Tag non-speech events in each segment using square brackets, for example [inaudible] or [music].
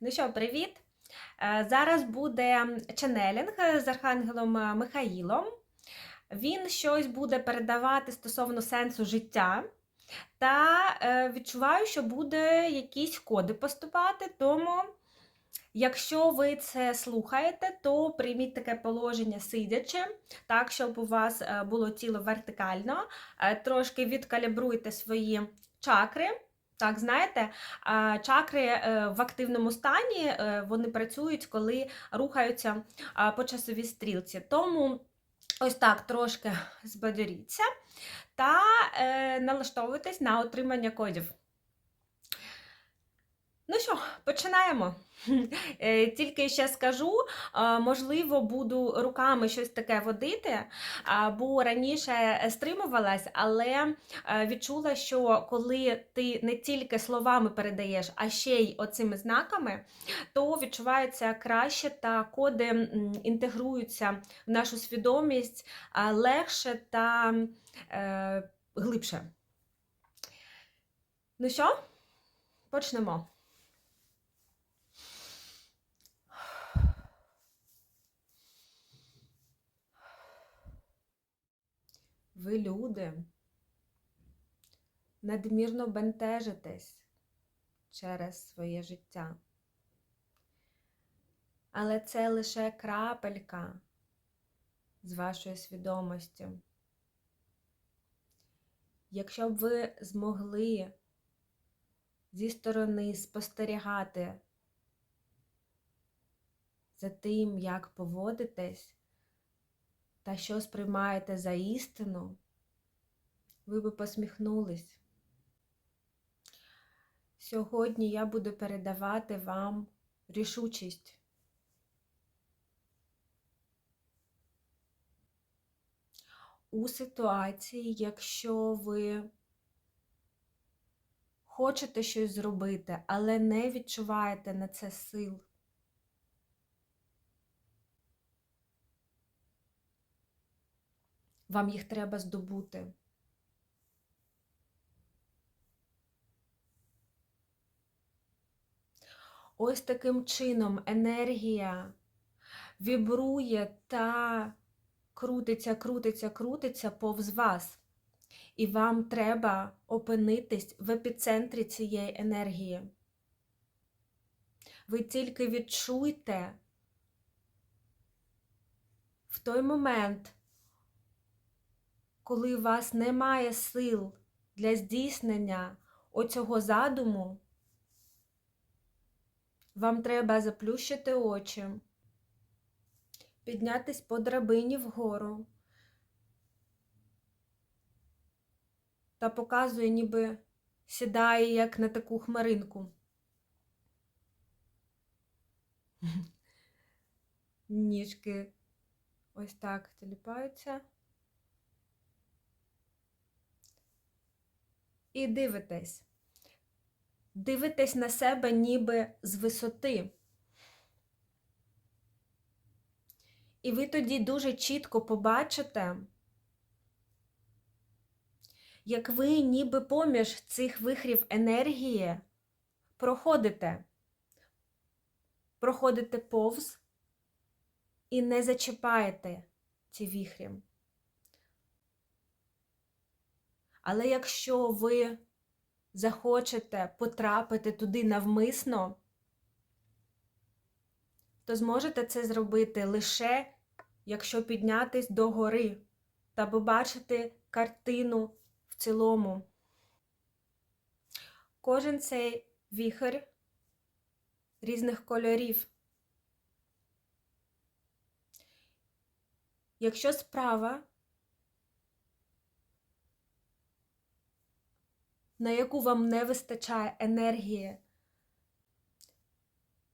Ну що, привіт! Е, Зараз буде ченелінг з Архангелом Михаїлом. Він щось буде передавати стосовно сенсу життя. Та е, відчуваю, що буде якісь коди поступати. Тому, якщо ви це слухаєте, то прийміть таке положення сидячи, так, щоб у вас е, було тіло вертикально. Трошки відкалібруйте свої чакри. Так, знаєте, чакри е, в активному стані е, вони працюють, коли рухаються по часовій стрілці. Тому ось так трошки збадьоріться та е, налаштовуйтесь на отримання кодів. Ну що, починаємо. [laughs] Е, Тільки ще скажу, можливо, буду руками щось таке водити, бо раніше стримувалась, але е, відчула, що коли ти не тільки словами передаєш, а ще й оцими знаками, то відчувається краще та коди інтегруються в нашу свідомість легше та е, глибше. Ну що, почнемо. Ви люди надмірно бентежитесь через своє життя. Але це лише крапелька з вашої свідомості. Якщо б ви змогли зі сторони спостерігати за тим, як поводитесь, та що сприймаєте за істину, ви би посміхнулись. Сьогодні я буду передавати вам рішучість. У ситуації, якщо ви хочете щось зробити, але не відчуваєте на це сил. Вам їх треба здобути. Ось таким чином енергія вібрує та крутиться, крутиться, крутиться повз вас. І вам треба опинитись в епіцентрі цієї енергії. Ви тільки відчуйте в той момент, коли у вас немає сил для здійснення оцього задуму, вам треба заплющити очі, піднятись по драбині вгору та показує, ніби сідає як на таку хмаринку. [laughs] Ніжки ось так тіліпаються. І дивитесь. Дивитесь на себе ніби з висоти. І ви тоді дуже чітко побачите, як ви ніби поміж цих вихрів енергії проходите, проходите повз і не зачіпаєте ці віхрі. Але якщо ви захочете потрапити туди навмисно, то зможете це зробити лише, якщо піднятись до гори та побачити картину в цілому. Кожен цей віхер різних кольорів. Якщо справа на яку вам не вистачає енергії,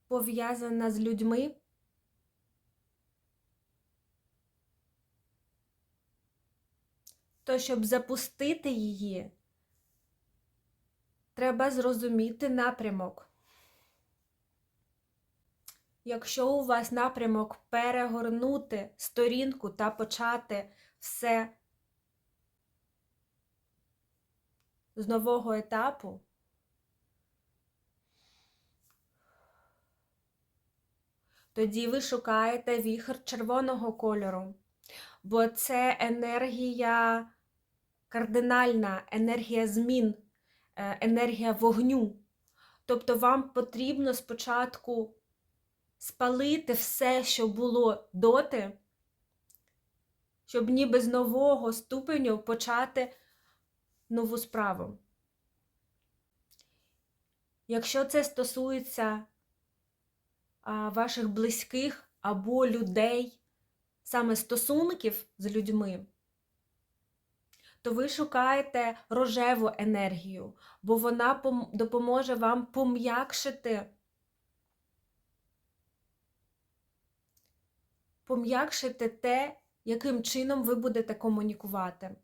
пов'язана з людьми, то щоб запустити її, треба зрозуміти напрямок. Якщо у вас напрямок перегорнути сторінку та почати все з нового етапу, тоді ви шукаєте віхр червоного кольору, бо це енергія кардинальна, енергія змін, е, енергія вогню. Тобто вам потрібно спочатку спалити все, що було доти, щоб ніби з нового ступеню почати нову справу. Якщо це стосується а, ваших близьких або людей, саме стосунків з людьми, то ви шукаєте рожеву енергію, бо вона пом- допоможе вам пом'якшити, пом'якшити те, яким чином ви будете комунікувати.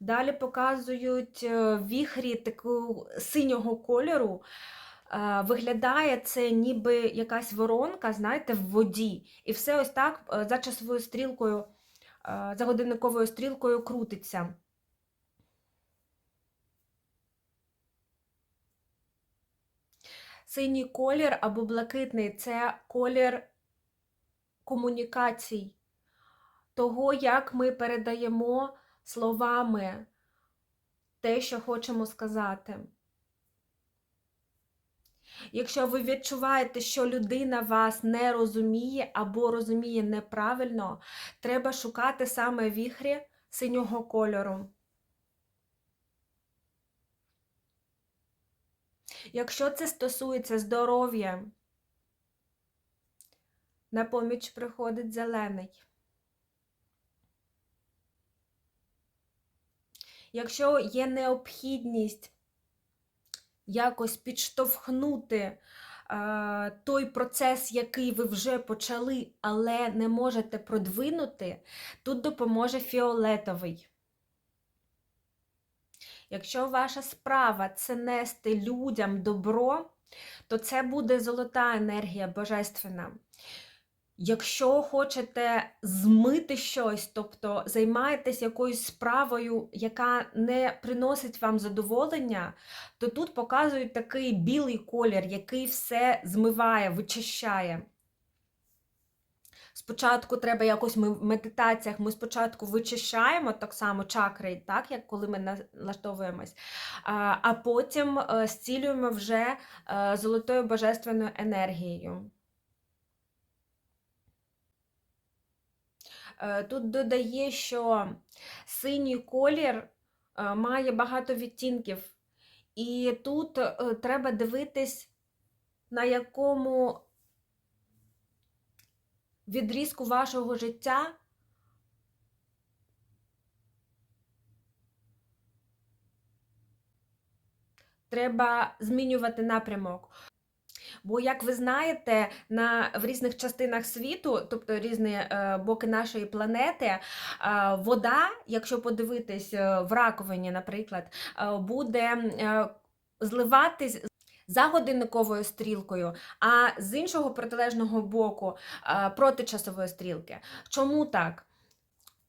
Далі показують е, віхрі такого синього кольору. Е, Виглядає це ніби якась воронка, знаєте, в воді. І все ось так е, за часовою стрілкою, за годинниковою стрілкою крутиться. Синій колір або блакитний це колір комунікацій, того, як ми передаємо словами те, що хочемо сказати. Якщо ви відчуваєте, що людина вас не розуміє або розуміє неправильно, треба шукати саме віхрі синього кольору. Якщо це стосується здоров'я, на поміч приходить зелений. Якщо є необхідність якось підштовхнути е, той процес, який ви вже почали, але не можете продвинути, тут допоможе фіолетовий. Якщо ваша справа це нести людям добро, то це буде золота енергія божественна. Якщо хочете змити щось, тобто займаєтесь якоюсь справою, яка не приносить вам задоволення, то тут показують такий білий колір, який все змиває, вичищає. Спочатку треба якось ми в медитаціях, ми спочатку вичищаємо так само чакри, так, як коли ми налаштовуємось, а, потім е, зцілюємо вже е, золотою божественною енергією. Е, Тут додає, що синій колір е, має багато відтінків, і тут е, треба дивитись, на якому відрізку вашого життя треба змінювати напрямок. Бо, як ви знаєте, на, в різних частинах світу, тобто різні е, боки нашої планети, е, вода, якщо подивитись е, в раковині, наприклад, е, буде е, зливатись за годинниковою стрілкою, а з іншого протилежного боку е, проти часової стрілки. Чому так?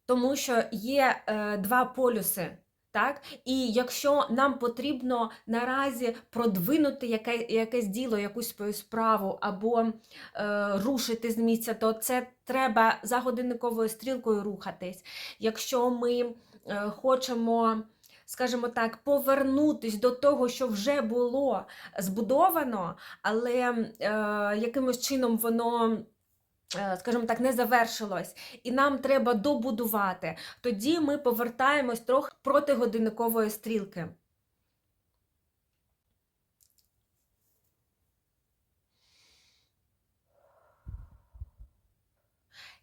Тому що є е, два полюси. Так? І якщо нам потрібно наразі продвинути яке, якесь діло, якусь свою справу або е, рушити з місця, то це треба за годинниковою стрілкою рухатись. Якщо ми е, хочемо, скажімо так, повернутись до того, що вже було збудовано, але е, якимось чином воно. Е, Скажімо так, не завершилось, і нам треба добудувати. Тоді ми повертаємось трохи проти годинникової стрілки.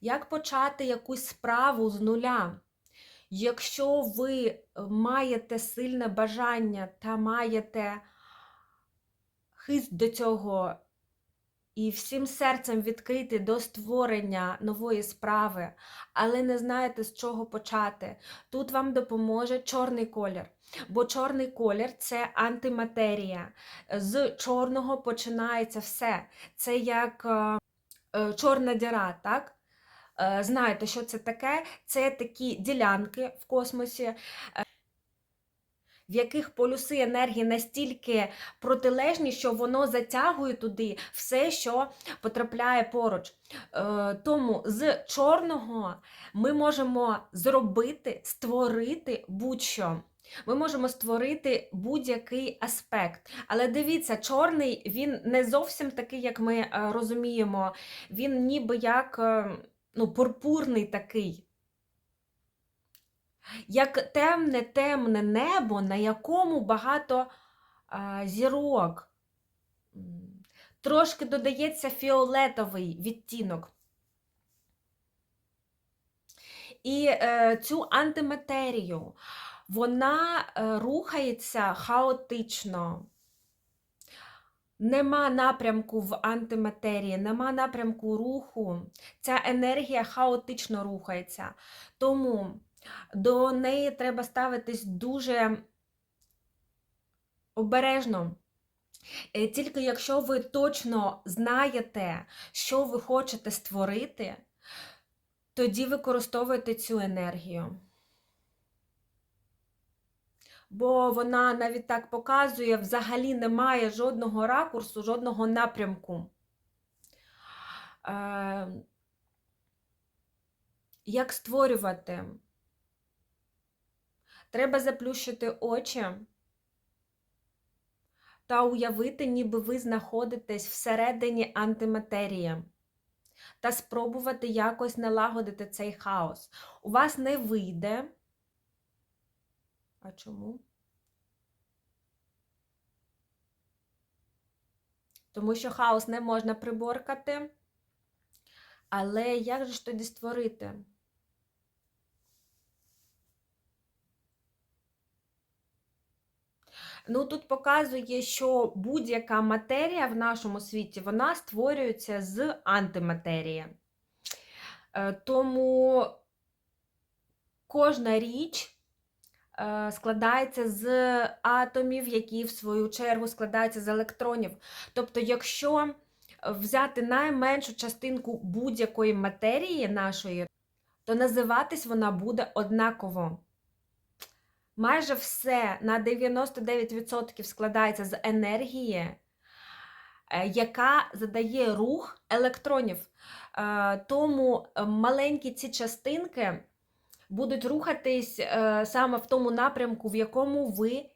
Як почати якусь справу з нуля? Якщо ви маєте сильне бажання та маєте хист до цього і всім серцем відкрити до створення нової справи, але не знаєте, з чого почати, тут вам допоможе чорний колір. Бо чорний колір це антиматерія. З чорного починається все. Це як е, е, чорна діра, так? Е, Знаєте, що це таке? Це такі ділянки в космосі, в яких полюси енергії настільки протилежні, що воно затягує туди все, що потрапляє поруч. Е, Тому з чорного ми можемо зробити, створити будь-що. Ми можемо створити будь-який аспект. Але дивіться, чорний він не зовсім такий, як ми е, розуміємо. Він ніби як е, ну, пурпурний такий. Як темне темне небо, на якому багато а, зірок. Трошки додається фіолетовий відтінок. І е, цю антиматерію вона е, рухається хаотично. Нема напрямку в антиматерії, нема напрямку руху. Ця енергія хаотично рухається. Тому до неї треба ставитись дуже обережно. Е, Тільки якщо ви точно знаєте, що ви хочете створити, тоді використовуйте цю енергію. Бо вона навіть так показує, взагалі немає жодного ракурсу, жодного напрямку. Е, Як створювати? Треба заплющити очі та уявити, ніби ви знаходитесь всередині антиматерії. Та спробувати якось налагодити цей хаос. У вас не вийде. А чому? Тому що хаос не можна приборкати. Але як же ж тоді створити? Ну, тут показує, що будь-яка матерія в нашому світі вона створюється з антиматерії. Е, Тому кожна річ е, складається з атомів, які в свою чергу складаються з електронів. Тобто, якщо взяти найменшу частинку будь-якої матерії нашої, то називатись вона буде однаково. Майже все на 99% складається з енергії, е, яка задає рух електронів. Е, Тому е, маленькі ці частинки будуть рухатись саме в тому напрямку, в якому ви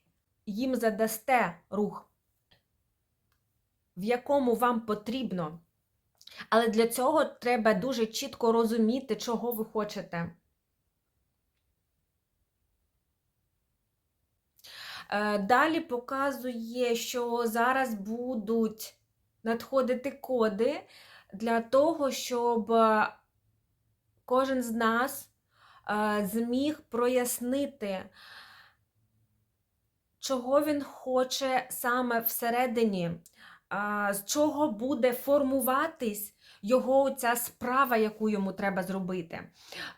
їм задасте рух, в якому вам потрібно. Але для цього треба дуже чітко розуміти, чого ви хочете. Далі показує, що зараз будуть надходити коди для того, щоб е, кожен з нас е, зміг прояснити, чого він хоче саме всередині, з чого буде формуватись його ця справа, яку йому треба зробити.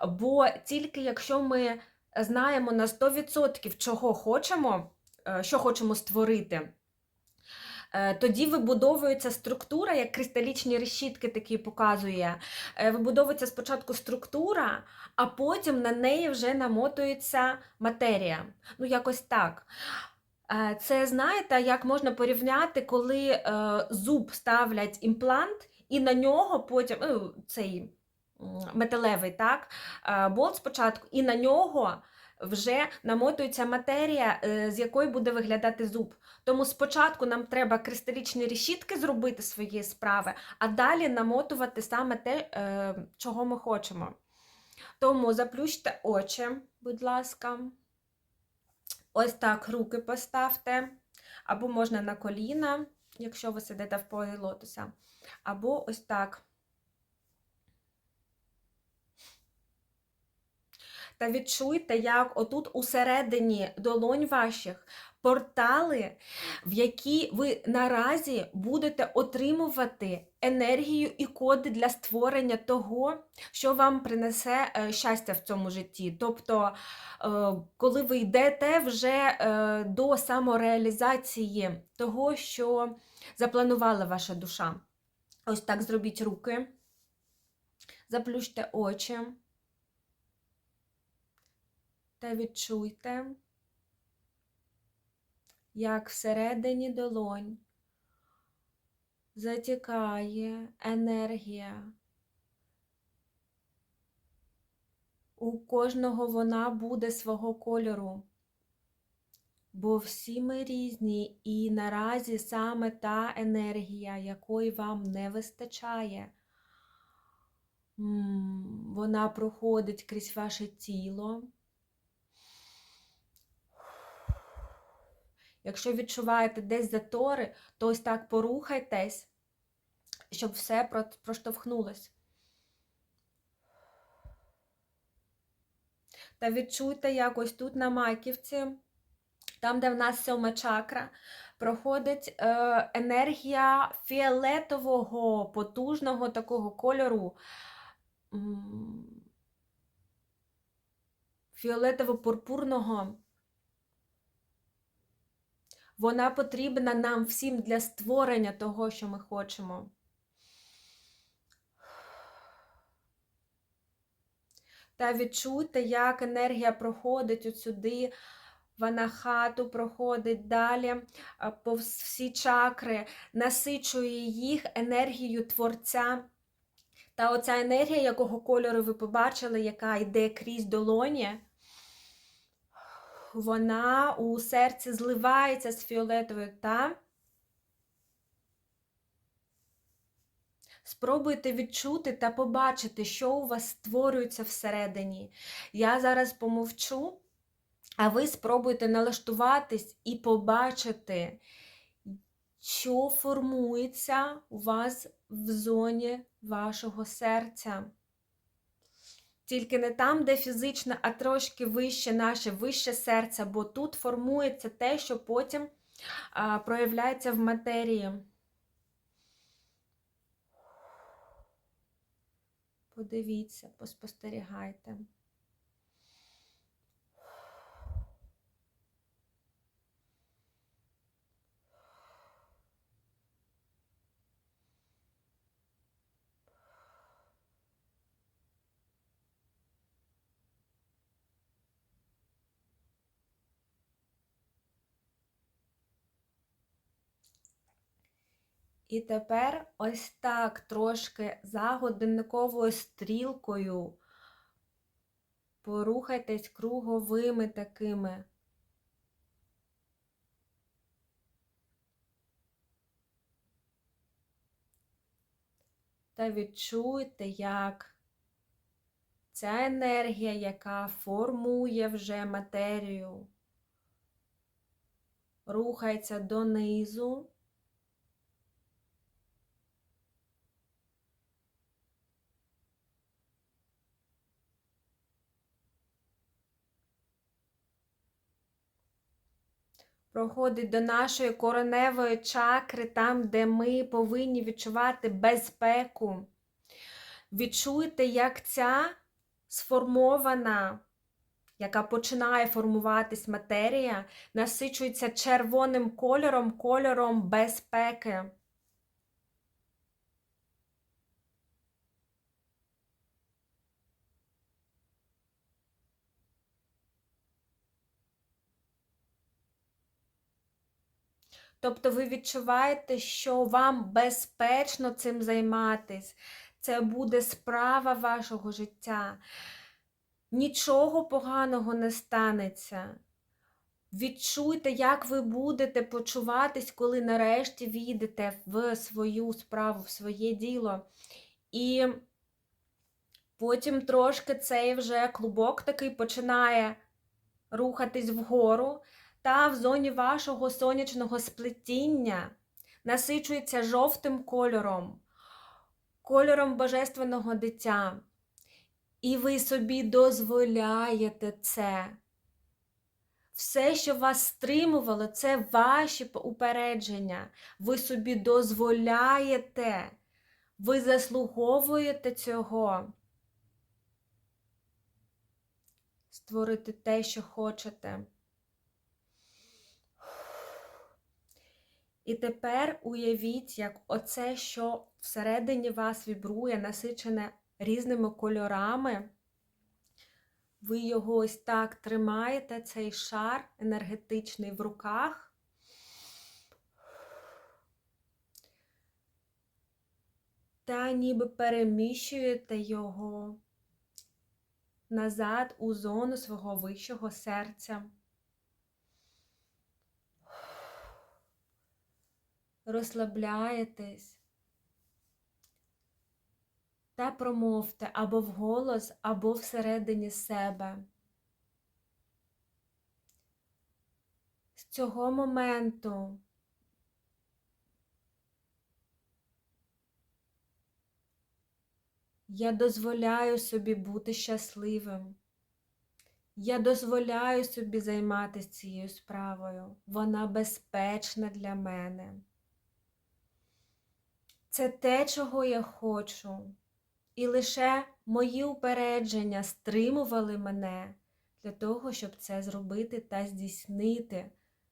Бо тільки якщо ми знаємо на 100% чого хочемо, е, що хочемо створити, е, тоді вибудовується структура, як кристалічні решітки такі показує. Е, Вибудовується спочатку структура, а потім на неї вже намотується матерія. Ну, якось так. Е, Це знаєте, як можна порівняти, коли е, зуб ставлять імплант, і на нього потім цей металевий так, е, болт спочатку, і на нього вже намотується матерія, е, з якої буде виглядати зуб. Тому спочатку нам треба кристалічні решітки зробити свої справи, а далі намотувати саме те, е, чого ми хочемо. Тому заплющте очі, будь ласка. Ось так руки поставте, або можна на коліна, якщо ви сидите в позі лотоса, або ось так. Та відчуйте, як отут усередині долонь ваших портали, в які ви наразі будете отримувати енергію і коди для створення того, що вам принесе е, щастя в цьому житті. Тобто, е, коли ви йдете вже е, до самореалізації того, що запланувала ваша душа. Ось так зробіть руки, заплющте очі та відчуйте, як всередині долонь затікає енергія. У кожного вона буде свого кольору, бо всі ми різні, і наразі саме та енергія, якої вам не вистачає, вона проходить крізь ваше тіло. Якщо відчуваєте десь затори, то ось так порухайтесь, щоб все проштовхнулось. Та відчуйте якось тут на маківці, там, де в нас сьома чакра, проходить е, енергія фіолетового, потужного такого кольору. Фіолетово-пурпурного. Вона потрібна нам всім для створення того, що ми хочемо. Та відчуйте, як енергія проходить от сюди, вона хату проходить далі, повз всі чакри, насичує їх енергією творця. Та оця енергія, якого кольору ви побачили, яка йде крізь долоні, вона у серці зливається з фіолетовою та Спробуйте відчути та побачити, що у вас створюється всередині. Я зараз помовчу, а ви спробуйте налаштуватись і побачити, що формується у вас в зоні вашого серця. Тільки не там, де фізично, а трошки вище наше вище серце, бо тут формується те, що потім а, проявляється в матерії. Подивіться, поспостерігайте. І тепер ось так трошки за годинниковою стрілкою порухайтесь круговими такими. Та відчуйте, як ця енергія, яка формує вже матерію, рухається донизу. Проходить до нашої короневої чакри, там, де ми повинні відчувати безпеку. Відчуйте, як ця сформована, яка починає формуватись матерія, насичується червоним кольором, кольором безпеки. Тобто ви відчуваєте, що вам безпечно цим займатись. Це буде справа вашого життя. Нічого поганого не станеться. Відчуйте, як ви будете почуватись, коли нарешті війдете в свою справу, в своє діло. І потім трошки цей вже клубок такий починає рухатись вгору та в зоні вашого сонячного сплетіння насичується жовтим кольором, кольором божественного дитя. І ви собі дозволяєте це. Все, що вас стримувало, це ваші упередження. Ви собі дозволяєте, ви заслуговуєте цього. Створити те, що хочете. І тепер уявіть, як оце, що всередині вас вібрує, насичене різними кольорами. Ви його ось так тримаєте, цей шар енергетичний в руках. Та ніби переміщуєте його назад у зону свого вищого серця. Розслабляєтесь та промовте або вголос, або всередині себе. З цього моменту я дозволяю собі бути щасливим. Я дозволяю собі займатися цією справою. Вона безпечна для мене. Це те, чого я хочу. І лише мої упередження стримували мене для того, щоб це зробити та здійснити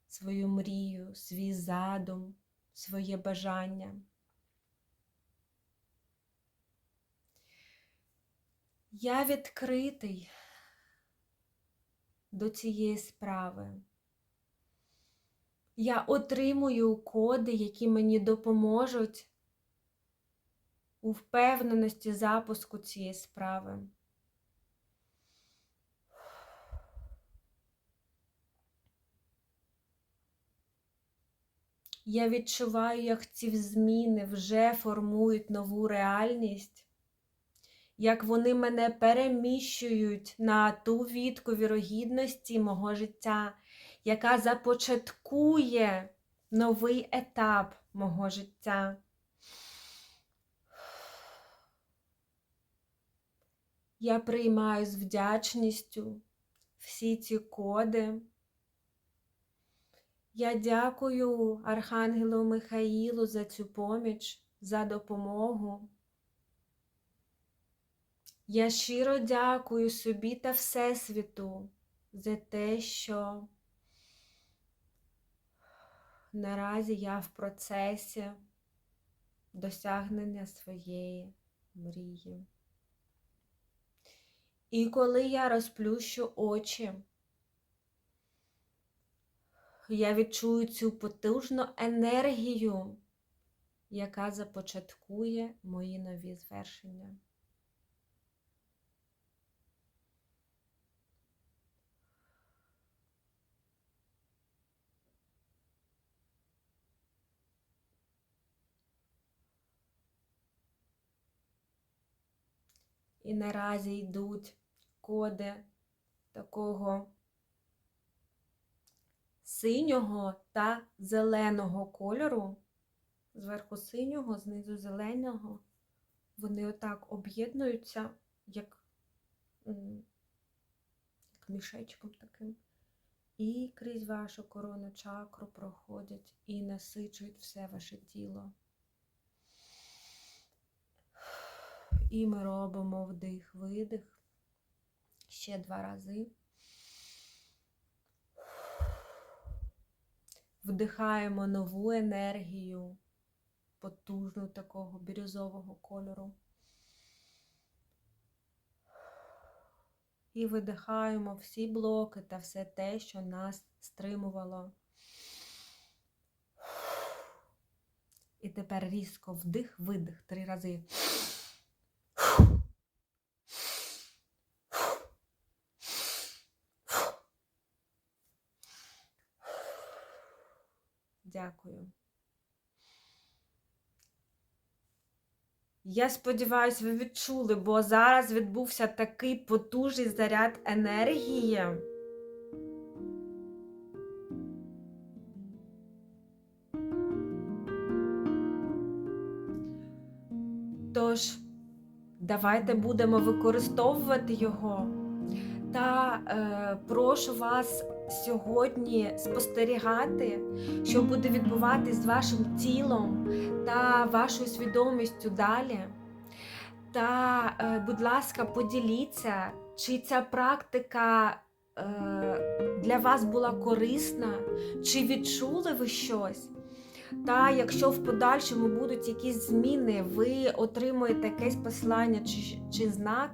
свою мрію, свій задум, своє бажання. Я відкритий до цієї справи. Я отримую коди, які мені допоможуть у впевненості запуску цієї справи. Я відчуваю, як ці зміни вже формують нову реальність, як вони мене переміщують на ту відку вірогідності мого життя, яка започаткує новий етап мого життя. Я приймаю з вдячністю всі ці коди. Я дякую Архангелу Михаїлу за цю поміч, за допомогу. Я щиро дякую собі та Всесвіту за те, що наразі я в процесі досягнення своєї мрії. І коли я розплющу очі, я відчую цю потужну енергію, яка започаткує мої нові звершення. І наразі йдуть коди такого синього та зеленого кольору. Зверху синього, знизу зеленого. Вони отак об'єднуються, як, як мішечком таким. І крізь вашу корону чакру проходять і насичують все ваше тіло. І ми робимо вдих-видих ще два рази. Вдихаємо нову енергію, потужну такого бірюзового кольору. І видихаємо всі блоки та все те, що нас стримувало. І тепер різко вдих-видих три рази. Дякую. Я сподіваюся, ви відчули, бо зараз відбувся такий потужний заряд енергії. Тож, давайте будемо використовувати його. Та е, прошу вас сьогодні спостерігати, що буде відбуватись з вашим тілом та вашою свідомістю далі. Та, е, будь ласка, поділіться, чи ця практика е, для вас була корисна, чи відчули ви щось. Та якщо в подальшому будуть якісь зміни, ви отримуєте якесь послання чи, чи знак.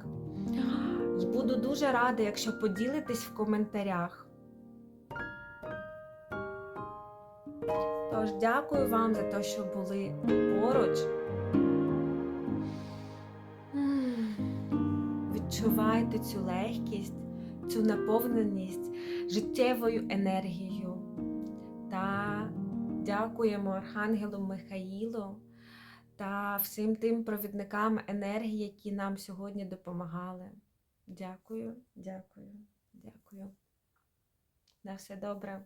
Буду дуже рада, якщо поділитесь в коментарях. Тож, дякую вам за те, що були поруч. відчувайте цю легкість, цю наповненість життєвою енергією. Та дякуємо Архангелу Михаїлу та всім тим провідникам енергії, які нам сьогодні допомагали. Дякую, дякую, дякую. На все добре.